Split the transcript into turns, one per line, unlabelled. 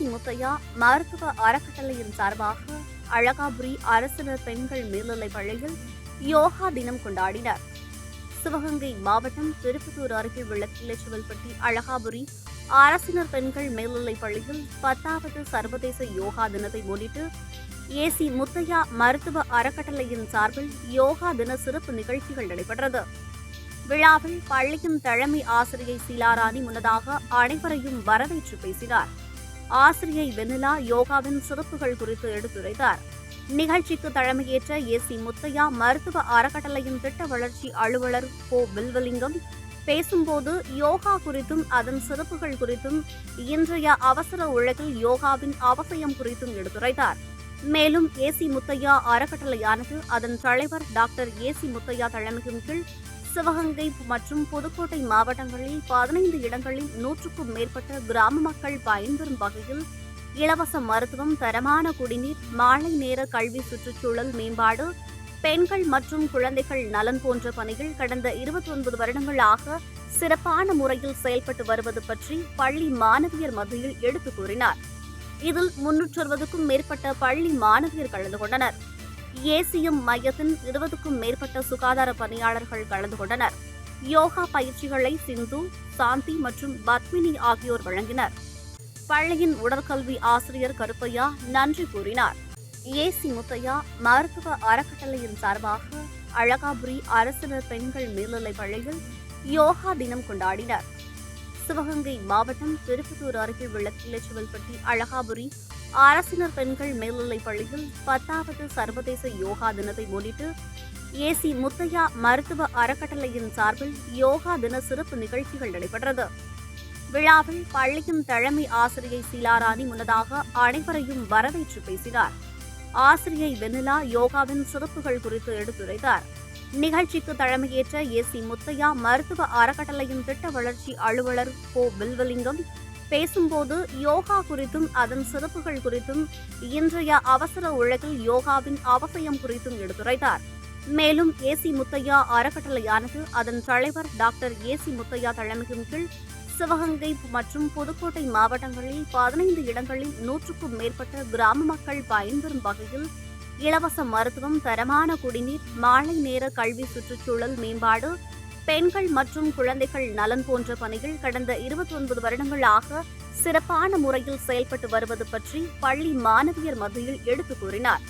C Muthiah மருத்துவ அறக்கட்டளையின் சார்பாக அழகாபுரி அரசினர் பெண்கள் மேல்நிலைப் பள்ளியில் யோகா தினம் கொண்டாடினர். சிவகங்கை மாவட்டம் திருப்பத்தூர் அருகே உள்ள கிளச்சுவல்பட்டி அழகாபுரி அரசினர் பெண்கள் மேல்நிலைப் பள்ளியில் பத்தாவது சர்வதேச யோகா தினத்தை முன்னிட்டு ஏசி முத்தையா மருத்துவ அறக்கட்டளையின் சார்பில் யோகா தின சிறப்பு நிகழ்ச்சிகள் நடைபெற்றது. விழாவில் பள்ளியின் தலைமை ஆசிரியை சீலாராணி முன்னதாக அனைவரையும் வரவேற்று பேசினார். ஆசிரியை வெனிலா யோகாவின் சிறப்புகள் குறித்து எடுத்துரைத்தார். நிகழ்ச்சிக்கு தலைமையேற்ற ஏசி முத்தையா மருத்துவ அறக்கட்டளையின் திட்ட வளர்ச்சி அலுவலர் கோ வில்வலிங்கம் பேசும்போது யோகா குறித்தும் அதன் சிறப்புகள் குறித்தும் இன்றைய அவசர உலகில் யோகாவின் அவசியம் குறித்தும் எடுத்துரைத்தார். மேலும் ஏசி முத்தையா அறக்கட்டளையானது அதன் தலைவர் டாக்டர் ஏசி முத்தையா தலைமையின் கீழ் சிவகங்கை மற்றும் புதுக்கோட்டை மாவட்டங்களில் பதினைந்து இடங்களில் நூற்றுக்கும் மேற்பட்ட கிராம மக்கள் பயன்பெறும் வகையில் இலவச மருத்துவம் தரமான குடிநீர் மாலை நேர கல்வி சுற்றுச்சூழல் மேம்பாடு பெண்கள் மற்றும் குழந்தைகள் நலன் போன்ற பணிகள் கடந்த இருபத்தி ஒன்பது வருடங்களாக சிறப்பான முறையில் செயல்பட்டு வருவது பற்றி பள்ளி மாணவியர் மத்தியில் எடுத்து கூறினார். இதில் முன்னூற்று அறுபதுக்கும் மேற்பட்ட பள்ளி மாணவியர் கலந்து கொண்டனர். ஏசிஎம் மையத்தின் இருபதுக்கும் மேற்பட்ட சுகாதார பணியாளர்கள் கலந்து கொண்டனர். யோகா பயிற்சிகளை சிந்து சாந்தி மற்றும் பத்மினி ஆகியோர் வழங்கினர். பள்ளியின் உடற்கல்வி ஆசிரியர் கருப்பையா நன்றி கூறினார். ஏசி முத்தையா மருத்துவ அறக்கட்டளையின் சார்பாக அழகாபுரி அரசினர் பெண்கள் மேல்நிலைப் பள்ளியில் யோகா தினம் கொண்டாடினர். சிவகங்கை மாவட்டம் திருப்பத்தூர் அருகே உள்ள கிளச்சுவல்பட்டி அழகாபுரி அரசினர் பெண்கள் மேல்நிலைப் பள்ளியில் பத்தாவது சர்வதேச யோகா தினத்தை முன்னிட்டு ஏசி முத்தையா மருத்துவ அறக்கட்டளையின் சார்பில் யோகா தின சிறப்பு நிகழ்ச்சிகள் நடைபெற்றது. விழாவில் பள்ளியின் தலைமை ஆசிரியை சீலாராணி முன்னதாக அனைவரையும் வரவேற்று பேசினார். ஆசிரியை வெண்ணிலா யோகாவின் சிறப்புகள் குறித்து எடுத்துரைத்தார். நிகழ்ச்சிக்கு தலைமையேற்ற ஏசி முத்தையா மருத்துவ அறக்கட்டளையின் திட்ட வளர்ச்சி அலுவலர் கோ வில்வலிங்கம் பேசும்போது யோகா குறித்தும் அதன் சிறப்புகள் குறித்தும் இன்றைய அவசர உலகில் யோகாவின் அவசியம் குறித்தும் எடுத்துரைத்தார். மேலும் ஏசி முத்தையா அறக்கட்டளையானது அதன் தலைவர் டாக்டர் ஏசி முத்தையா தலைமையின் கீழ் சிவகங்கை மற்றும் புதுக்கோட்டை மாவட்டங்களில் பதினைந்து இடங்களில் நூற்றுக்கும் மேற்பட்ட கிராம மக்கள் பயன்பெறும் வகையில் இலவச மருத்துவம் தரமான குடிநீர் மாலை நேர கல்வி சுற்றுச்சூழல் மேம்பாடு பெண்கள் மற்றும் குழந்தைகள் நலன் போன்ற பணிகள் கடந்த இருபத்தி ஒன்பது வருடங்களாக சிறப்பான முறையில் செயல்பட்டு வருவது பற்றி பள்ளி மாணவியர் மத்தியில் எடுத்து கூறினார்.